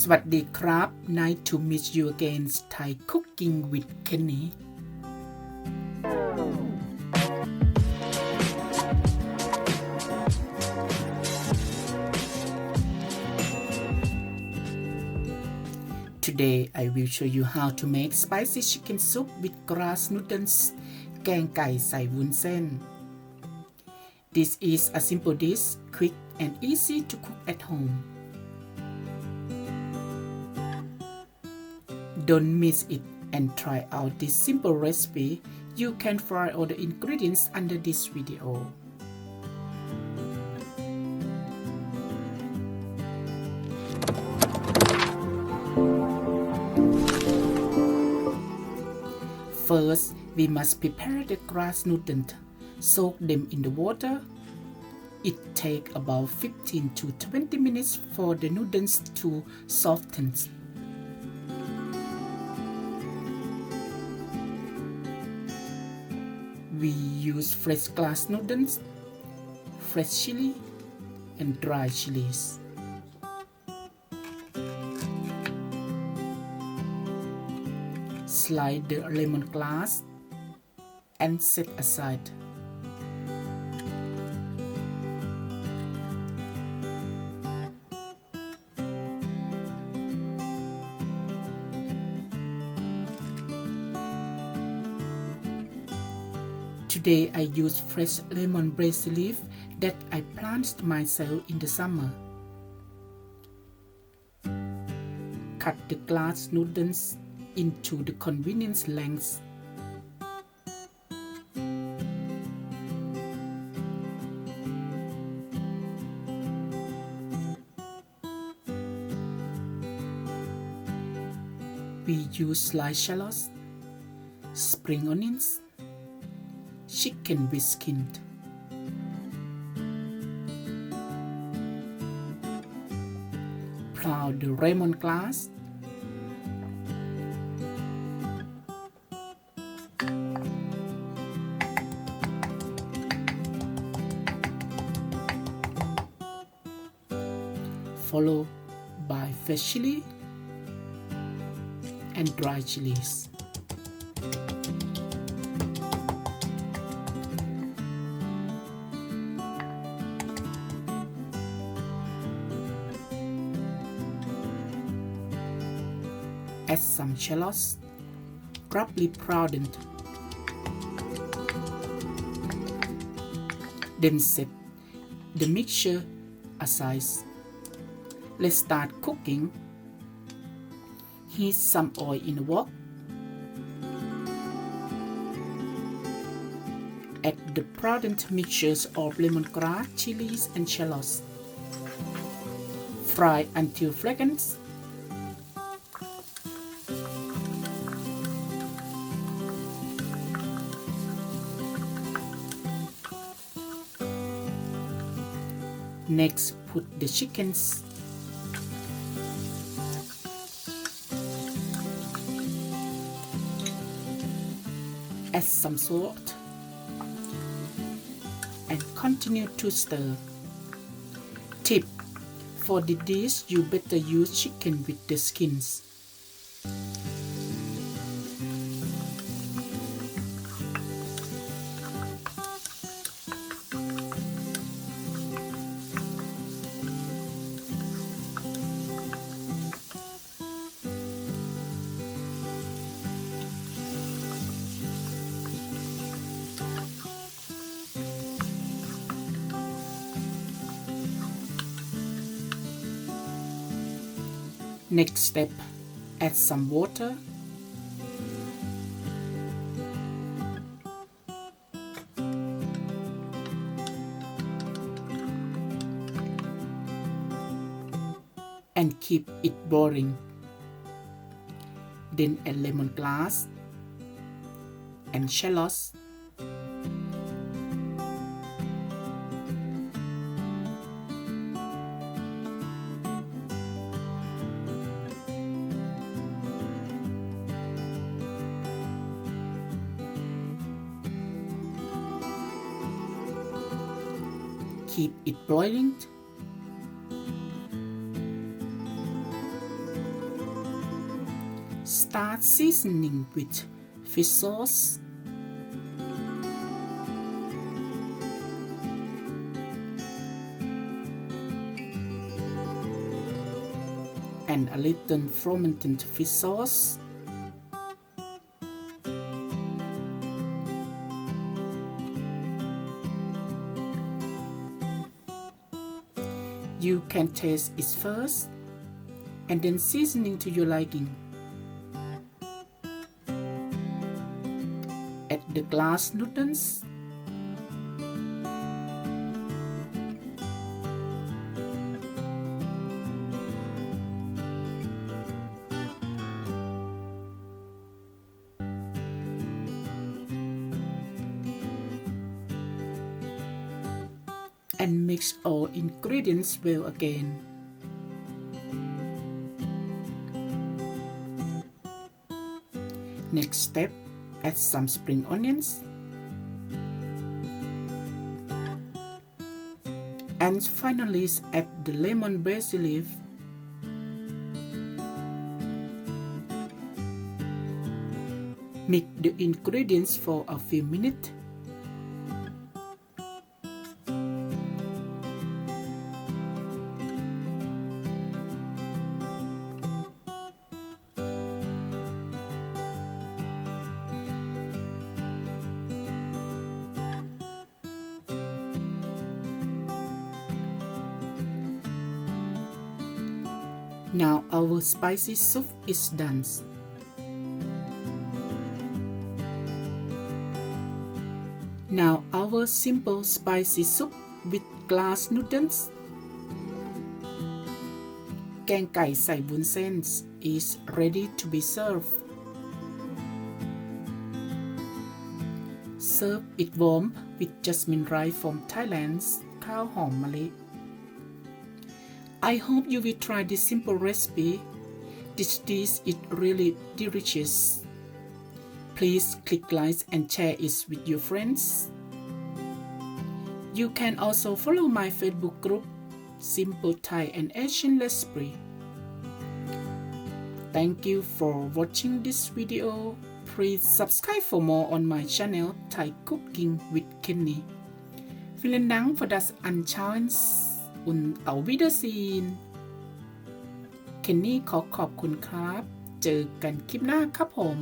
สวัสดีครับ Nice to meet you again Thai Cooking with Kenny Today I will show you how to make spicy chicken soup with grass noodles แกงไก่ใส่วุ้นเส้น This is a simple dish, quick and easy to cook at home. Don't miss it and try out this simple recipe. You can find all the ingredients under this video. First, we must prepare the grass noodles. Soak them in the water. It takes about 15 to 20 minutes for the noodles to soften. We use fresh glass noodles, fresh chili, and dry chilies. Slide the lemongrass and set aside. Today I use fresh lemon basil leaf that I planted myself in the summer. Cut the glass noodles into the convenience lengths. We use sliced shallots, spring onions, chicken skin. Plow the lemongrass. Followed by fresh chili and dry chilies. Add some shallots, roughly browned. Then set the mixture aside. Let's start cooking. Heat some oil in a wok. Add the browned mixtures of lemongrass, chilies, and shallots. Fry until fragrant. Next, put the chickens. Add some salt and continue to stir. Tip For the dish, you better use chicken with the skins. Next step, add some water. And keep it boiling. Then add lemongrass and shallots. Keep it boiling. Start seasoning with fish sauce. And a little fermented fish sauce can taste it first and then seasoning to your liking. Add the glass noodles. And mix all ingredients well again. Next step, add some spring onions. And finally, add the lemon basil leaf. Mix the ingredients for a few minutes. Now our spicy soup is done. Now our simple spicy soup with glass noodles, Gang Kai Sai Bun Sen is ready to be served. Serve it warm with jasmine rice from Thailand's Khao Hom Malay. I hope you will try this simple recipe. This dish is really delicious. Please click like and share it with your friends. You can also follow my Facebook group Simple Thai and Asian Recipe. Thank you for watching this video. Please subscribe for more on my channel Thai Cooking with Kenny. Vielen Dank für das Anschauen und auf Wiedersehen เคนนี่ขอขอบคุณครับ เจอกันคลิปหน้าครับผม